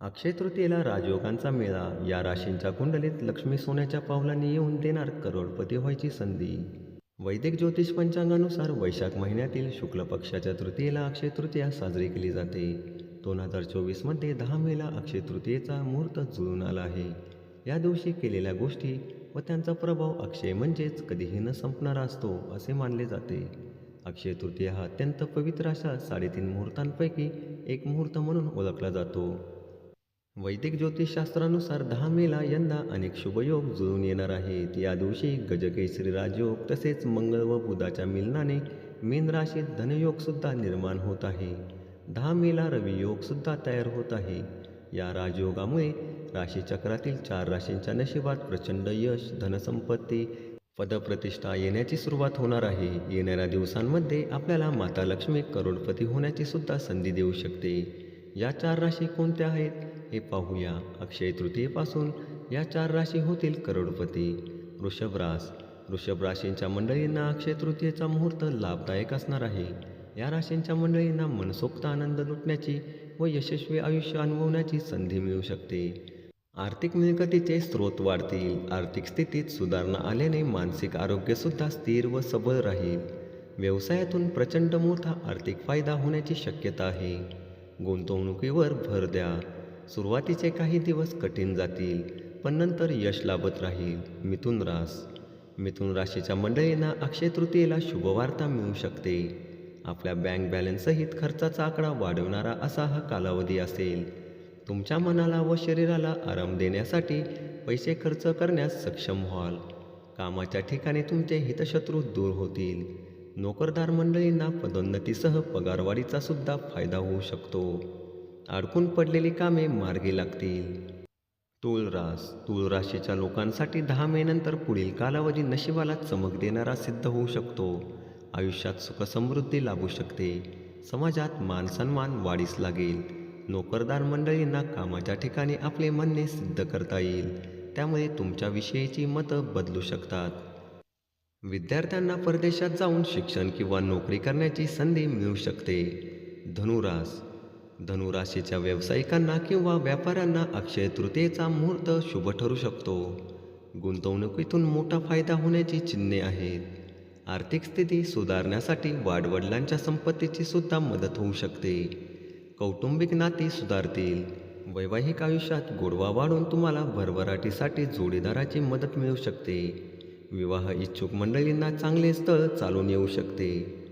अक्षय तृतीयेला राजयोगांचा मेळा. या राशींच्या कुंडलीत लक्ष्मी सोन्याच्या पावलांनी येऊन देणार करोडपती व्हायची संधी. वैदिक ज्योतिष पंचांगानुसार वैशाख महिन्यातील शुक्ल पक्षाच्या तृतीयेला अक्षय तृतीया साजरी केली जाते. दोन हजार चोवीसमध्ये दहा मेला अक्षय तृतीयेचा मुहूर्त जुळून आला आहे. या दिवशी केलेल्या गोष्टी व त्यांचा प्रभाव अक्षय म्हणजेच कधीही न संपणारा असतो असे मानले जाते. अक्षय तृतीया हा अत्यंत पवित्र अशा साडेतीन मुहूर्तांपैकी एक मुहूर्त म्हणून ओळखला जातो. वैदिक ज्योतिषशास्त्रानुसार दहा मेला यंदा अनेक शुभयोग जुळून येणार आहेत. या दिवशी गजकेसरी राजयोग तसेच मंगळ व बुधाच्या मिलनाने मीन राशीत धनयोगसुद्धा निर्माण होत आहे. दहा मेला रवियोगसुद्धा तयार होत आहे. या राजयोगामुळे राशीचक्रातील चार राशींच्या नशिबात प्रचंड यश धनसंपत्ती पदप्रतिष्ठा येण्याची सुरुवात होणार आहे. येणाऱ्या दिवसांमध्ये आपल्याला माता लक्ष्मी करोडपती होण्याची सुद्धा संधी देऊ शकते. या चार राशी कोणत्या आहेत? हे पाहूया. अक्षय तृतीयेपासून या चार राशी होतील करोडपती. वृषभ रास. वृषभ राशींच्या मंडळींना अक्षय तृतीयेचा मुहूर्त लाभदायक असणार आहे. या राशींच्या मंडळींना मनसोक्त आनंद लुटण्याची व यशस्वी आयुष्य अनुभवण्याची संधी मिळू शकते. आर्थिक मिळकतीचे स्रोत वाढतील. आर्थिक स्थितीत सुधारणा आल्याने मानसिक आरोग्यसुद्धा स्थिर व सबळ राहील. व्यवसायातून प्रचंड मोठा आर्थिक फायदा होण्याची शक्यता आहे. गुंतवणुकीवर भर द्या. सुरुवातीचे काही दिवस कठीण जातील पण नंतर यश लाभत राहील. मिथुन रास. मिथुन राशीच्या मंडळींना अक्षय तृतीयेला शुभवार्ता मिळू शकते. आपल्या बँक बॅलन्ससहित खर्चाचा आकडा वाढवणारा असा हा कालावधी असेल. तुमच्या मनाला व शरीराला आराम देण्यासाठी पैसे खर्च करण्यास सक्षम व्हाल. कामाच्या ठिकाणी तुमचे हितशत्रू दूर होतील. नोकरदार मंडळींना पदोन्नतीसह पगारवाढीचा सुद्धा फायदा होऊ शकतो. अडकून पडलेली कामे मार्गी लागतील. तुळरास रास राशीच्या लोकांसाठी दहा मे पुढील कालावधी नशिबाला चमक देणारा सिद्ध होऊ शकतो. आयुष्यात सुखसमृद्धी लाभू शकते. समाजात मानसन्मान वाढीस लागेल. नोकरदार मंडळींना कामाच्या ठिकाणी आपले म्हणणे सिद्ध करता येईल. त्यामुळे तुमच्याविषयीची मतं बदलू शकतात. विद्यार्थ्यांना परदेशात जाऊन शिक्षण किंवा नोकरी करण्याची संधी मिळू शकते. धनुरास धनुराशीच्या व्यावसायिकांना किंवा व्यापाऱ्यांना अक्षय तृतीयेचा मुहूर्त शुभ ठरू शकतो. गुंतवणुकीतून मोठा फायदा होण्याची चिन्हे आहेत. आर्थिक स्थिती सुधारण्यासाठी वाडवडिलांच्या संपत्तीची सुद्धा मदत होऊ शकते. कौटुंबिक नाती सुधारतील. वैवाहिक आयुष्यात गोडवा वाढून तुम्हाला भरभराटीसाठी जोडीदाराची मदत मिळू शकते. विवाह इच्छुक मंडळींना चांगले स्थळ चालून येऊ शकते.